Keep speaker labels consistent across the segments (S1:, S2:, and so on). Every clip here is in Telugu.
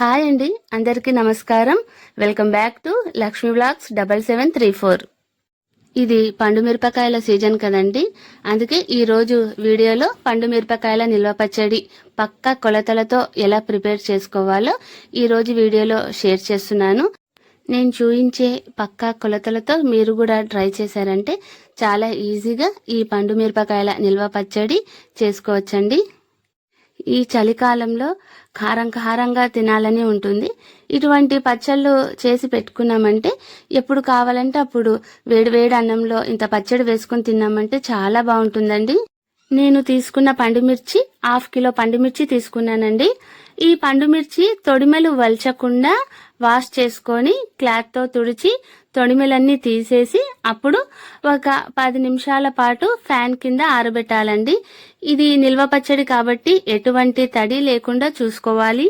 S1: హాయ్ అండి అందరికీ నమస్కారం. Welcome back to Lakshmi blogs double seven three four. ఇది పండు మిరపకాయల సీజన్ కదండి. అందుకే ఈరోజు వీడియోలో పండు మిరపకాయల నిల్వ పచ్చడి పక్క కొలతలతో ఎలా ప్రిపేర్ చేసుకోవాలో ఈరోజు వీడియోలో షేర్ చేస్తున్నాను. నేను చూయించే పక్కా కొలతలతో మీరు కూడా ట్రై చేశారంటే చాలా ఈజీగా ఈ పండు మిరపకాయల నిల్వ పచ్చడి చేసుకోవచ్చండి. ఈ చలికాలంలో కారం కారంగా తినాలని ఉంటుంది. ఇటువంటి పచ్చళ్ళు చేసి పెట్టుకున్నామంటే ఎప్పుడు కావాలంటే అప్పుడు వేడి వేడి అన్నంలో ఇంత పచ్చడి వేసుకొని తిన్నామంటే చాలా బాగుంటుందండి. నేను తీసుకున్న పండుమిర్చి హాఫ్ కిలో పండుమిర్చి తీసుకున్నానండి. ఈ పండుమిర్చి తొడిమెలు వల్చకుండా వాష్ చేసుకొని క్లాత్తో తుడిచి తొడిమెలన్నీ తీసేసి అప్పుడు ఒక పది నిమిషాల పాటు ఫ్యాన్ కింద ఆరబెట్టాలండి. ఇది నిల్వ పచ్చడి కాబట్టి ఎటువంటి తడి లేకుండా చూసుకోవాలి.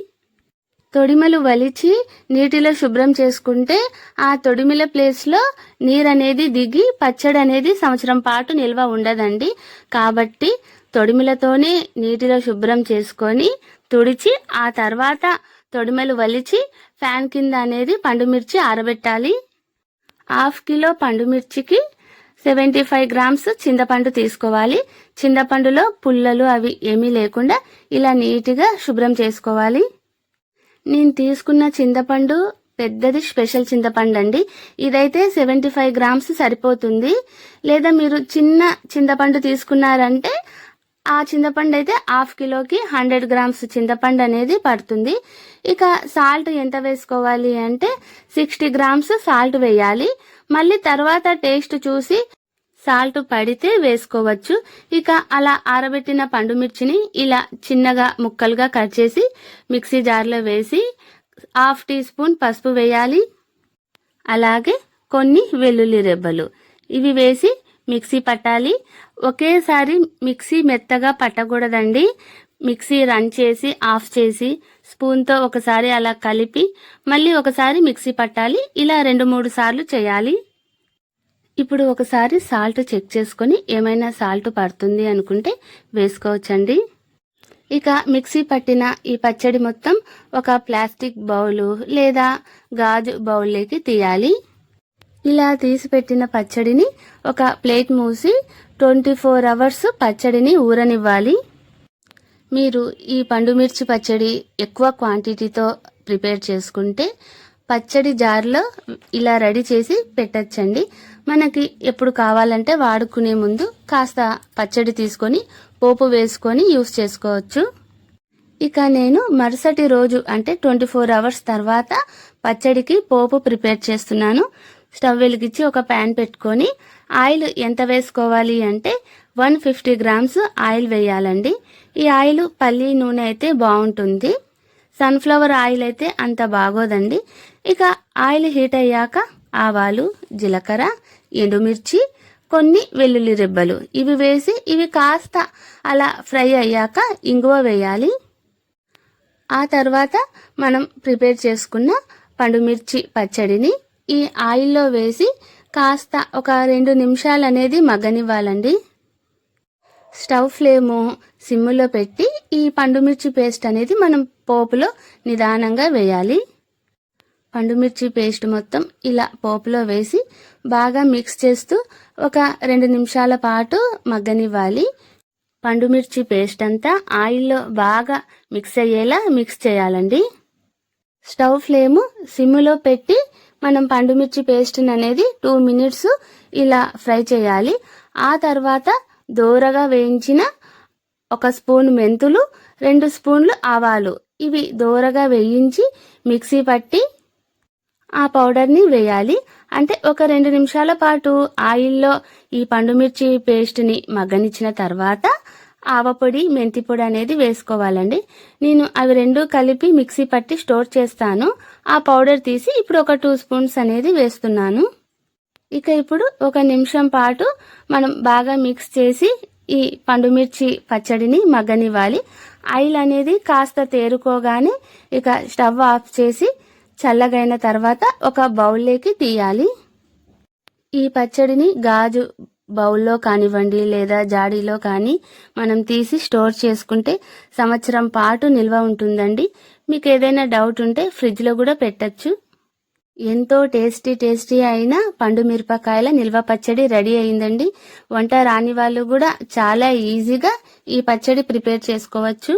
S1: తొడిమలు వలిచి నీటిలో శుభ్రం చేసుకుంటే ఆ తొడిమిల ప్లేస్లో నీరు అనేది దిగి పచ్చడి అనేది సంవత్సరం పాటు నిల్వ ఉండదండి. కాబట్టి తొడిమిలతోనే నీటిలో శుభ్రం చేసుకొని తుడిచి ఆ తర్వాత తొడిమలు వలిచి ఫ్యాన్ కింద అనేది పండుమిర్చి ఆరబెట్టాలి. హాఫ్ కిలో పండుమిర్చికి సెవెంటీ ఫైవ్ గ్రామ్స్ చింతపండు తీసుకోవాలి. చింతపండులో పుల్లలు అవి ఏమీ లేకుండా ఇలా నీట్గా శుభ్రం చేసుకోవాలి. నేను తీసుకున్న చింతపండు పెద్దది స్పెషల్ చింతపండు అండి ఇదైతే సెవెంటీ ఫైవ్ గ్రామ్స్ సరిపోతుంది. లేదా మీరు చిన్న చింతపండు తీసుకున్నారంటే ఆ చింతపండు అయితే హాఫ్ కిలోకి హండ్రెడ్ గ్రామ్స్ చింతపండు అనేది పడుతుంది. ఇక సాల్ట్ ఎంత వేసుకోవాలి అంటే సిక్స్టీ గ్రామ్స్ సాల్ట్ వేయాలి. మళ్ళీ తర్వాత టేస్ట్ చూసి సాల్ట్ పడితే వేసుకోవచ్చు. ఇక అలా ఆరబెట్టిన పండు మిర్చిని ఇలా చిన్నగా ముక్కలుగా కట్ చేసి మిక్సీ జార్లో వేసి హాఫ్ టీ స్పూన్ పసుపు వేయాలి. అలాగే కొన్ని వెల్లుల్లి రెబ్బలు. ఇవి వేసి మిక్సీ పట్టాలి. ఒకేసారి మిక్సీ మెత్తగా పట్టకూడదండి. మిక్సీ రన్ చేసి ఆఫ్ చేసి స్పూన్తో ఒకసారి అలా కలిపి మళ్ళీ ఒకసారి మిక్సీ పట్టాలి. ఇలా రెండు మూడు సార్లు చేయాలి. ఇప్పుడు ఒకసారి సాల్ట్ చెక్ చేసుకొని ఏమైనా సాల్ట్ పడుతుంది అనుకుంటే వేసుకోవచ్చండి. ఇక మిక్సీ పట్టిన ఈ పచ్చడి మొత్తం ఒక ప్లాస్టిక్ బౌలు లేదా గాజు బౌల్లోకి తీయాలి. ఇలా తీసి పెట్టిన పచ్చడిని ఒక ప్లేట్ మూసి ట్వంటీ ఫోర్ అవర్స్ పచ్చడిని ఊరనివ్వాలి. మీరు ఈ పండుమిర్చి పచ్చడి ఎక్కువ క్వాంటిటీతో ప్రిపేర్ చేసుకుంటే పచ్చడి జార్లో ఇలా రెడీ చేసి పెట్టచ్చండి. మనకి ఎప్పుడు కావాలంటే వాడుకునే ముందు కాస్త పచ్చడి తీసుకొని పోపు వేసుకొని యూస్ చేసుకోవచ్చు. ఇక నేను మరుసటి రోజు అంటే ట్వంటీ ఫోర్ అవర్స్ తర్వాత పచ్చడికి పోపు ప్రిపేర్ చేస్తున్నాను. స్టవ్ వెలిగించి ఒక ప్యాన్ పెట్టుకొని ఆయిల్ ఎంత వేసుకోవాలి అంటే వన్ ఫిఫ్టీ గ్రామ్స్ ఆయిల్ వేయాలండి. ఈ ఆయిల్ పల్లి నూనె అయితే బాగుంటుంది. సన్ఫ్లవర్ ఆయిల్ అయితే అంత బాగోదండి. ఇక ఆయిల్ హీట్ అయ్యాక ఆవాలు జీలకర్ర ఎండుమిర్చి కొన్ని వెల్లుల్లి రెబ్బలు. ఇవి వేసి ఇవి కాస్త అలా ఫ్రై అయ్యాక ఇంగువ వేయాలి. ఆ తర్వాత మనం ప్రిపేర్ చేసుకున్న పండుమిర్చి పచ్చడిని ఈ ఆయిల్లో వేసి కాస్త ఒక రెండు నిమిషాలు అనేది మగ్గనివ్వాలండి. స్టవ్ ఫ్లేము సిమ్ములో పెట్టి ఈ పండుమిర్చి పేస్ట్ అనేది మనం పోపులో నిదానంగా వేయాలి. పండుమిర్చి పేస్ట్ మొత్తం ఇలా పోపులో వేసి బాగా మిక్స్ చేస్తూ ఒక రెండు నిమిషాల పాటు మగ్గనివ్వాలి. పండుమిర్చి పేస్ట్ అంతా ఆయిల్లో బాగా మిక్స్ అయ్యేలా మిక్స్ చేయాలండి. స్టవ్ ఫ్లేము సిమ్లో పెట్టి మనం పండుమిర్చి పేస్ట్ అనేది టూ మినిట్స్ ఇలా ఫ్రై చేయాలి. ఆ తర్వాత దోరగా వేయించిన ఒక స్పూన్ మెంతులు రెండు స్పూన్లు ఆవాలు. ఇవి దోరగా వేయించి మిక్సీ పట్టి ఆ పౌడర్ని వేయాలి. అంటే ఒక రెండు నిమిషాల పాటు ఆయిల్లో ఈ పండుమిర్చి పేస్ట్ని మగ్గనిచ్చిన తర్వాత ఆవపొడి మెంతి పొడి అనేది వేసుకోవాలండి. నేను అవి రెండు కలిపి మిక్సీ పట్టి స్టోర్ చేస్తాను. ఆ పౌడర్ తీసి ఇప్పుడు ఒక టూ స్పూన్స్ అనేది వేస్తున్నాను. ఇక ఇప్పుడు ఒక నిమిషం పాటు మనం బాగా మిక్స్ చేసి ఈ పండుమిర్చి పచ్చడిని మగ్గనివ్వాలి. ఆయిల్ అనేది కాస్త తేరుకోగానే ఇక స్టవ్ ఆఫ్ చేసి చల్లగైన తర్వాత ఒక బౌల్లోకి తీయాలి. ఈ పచ్చడిని గాజు బౌల్లో కానివ్వండి లేదా జాడీలో కానీ మనం తీసి స్టోర్ చేసుకుంటే సంవత్సరం పాటు నిల్వ ఉంటుందండి. మీకు ఏదైనా డౌట్ ఉంటే ఫ్రిడ్జ్లో కూడా పెట్టచ్చు. ఎంతో టేస్టీ టేస్టీ అయిన పండు మిరపకాయల నిల్వ పచ్చడి రెడీ అయిందండి. వంట రాని వాళ్ళు కూడా చాలా ఈజీగా ఈ పచ్చడి ప్రిపేర్ చేసుకోవచ్చు.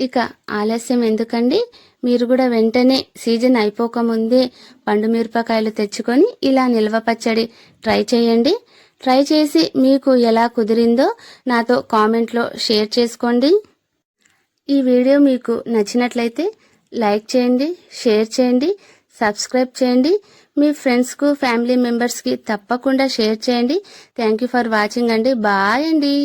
S1: ఇక ఆలస్యం ఎందుకండి? మీరు కూడా వెంటనే సీజన్ అయిపోకముందే పండు మిరపకాయలు తెచ్చుకొని ఇలా నిల్వ పచ్చడి ట్రై చేయండి. ట్రై చేసి మీకు ఎలా కుదిరిందో నాతో కామెంట్లో షేర్ చేసుకోండి. ఈ వీడియో మీకు నచ్చినట్లయితే లైక్ చేయండి షేర్ చేయండి సబ్స్క్రైబ్ చేయండి. మీ ఫ్రెండ్స్కు ఫ్యామిలీ మెంబర్స్కి తప్పకుండా షేర్ చేయండి. థ్యాంక్ యూ ఫర్ వాచింగ్ అండి. బాయ్ అండి.